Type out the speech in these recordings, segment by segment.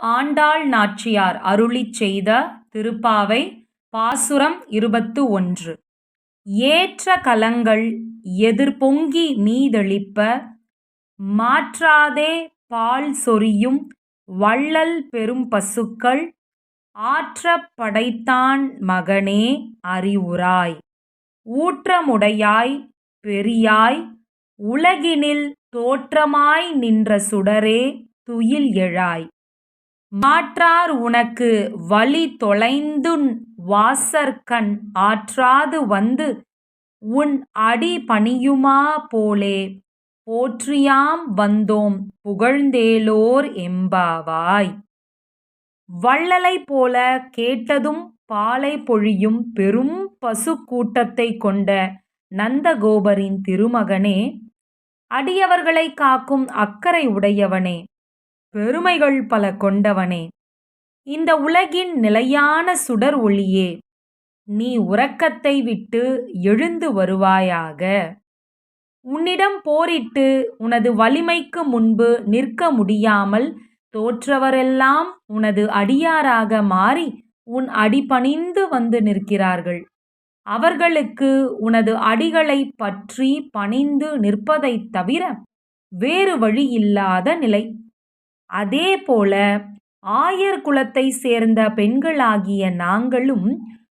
ஆண்டாள் நாச்சியார் அருளிச் செய்த திருப்பாவை பாசுரம் இருபத்து ஒன்று. ஏற்ற கலங்கள் எதிர்பொங்கி மீதெளிப்ப மாற்றாதே பால் சொரியும் வள்ளல் பெரும்பசுக்கள் ஆற்ற படைத்தான் மகனே அறிவுராய். ஊற்றமுடையாய் பெரியாய் உலகினில் தோற்றமாய் நின்ற சுடரே துயில் எழாய். மாற்றார் உனக்கு வழி தொலைந்துன் வாசற்கண் ஆற்றாது வந்து உன் அடி பணியுமா போலே? போற்றியாம் வந்தோம் புகழ்ந்தேலோர் எம்பாவாய் வள்ளலைப் போல கேட்டதும் பாலை பொழியும் பெரும் பசு கூட்டத்தை கொண்ட நந்தகோபரின் திருமகனே அடியவர்களை காக்கும் அக்கறை உடையவனே பெருமைகள் பல கொண்டவனே. இந்த உலகின் நிலையான சுடர் ஒளியே நீ உறக்கத்தை விட்டு எழுந்து வருவாயாக. உன்னிடம் போரிட்டு உனது வலிமைக்கு முன்பு நிற்க முடியாமல் தோற்றவரெல்லாம் உனது அடியாராக மாறி உன் அடிபணிந்து வந்து நிற்கிறார்கள். அவர்களுக்கு உனது அடிகளை பற்றி பணிந்து நிற்பதைத் தவிர வேறு வழி இல்லாத நிலை. அதேபோல ஆயர் குலத்தைச் சேர்ந்த பெண்களாகிய நாங்களும்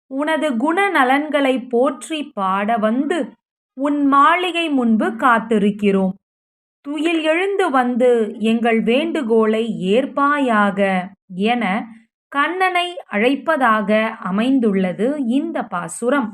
உனது குணநலன்களை போற்றி பாட வந்து உன் மாளிகை முன்பு காத்திருக்கிறோம். துயில் எழுந்து வந்து எங்கள் வேண்டுகோளை ஏற்பாயாக என கண்ணனை அழைப்பதாக அமைந்துள்ளது இந்த பாசுரம்.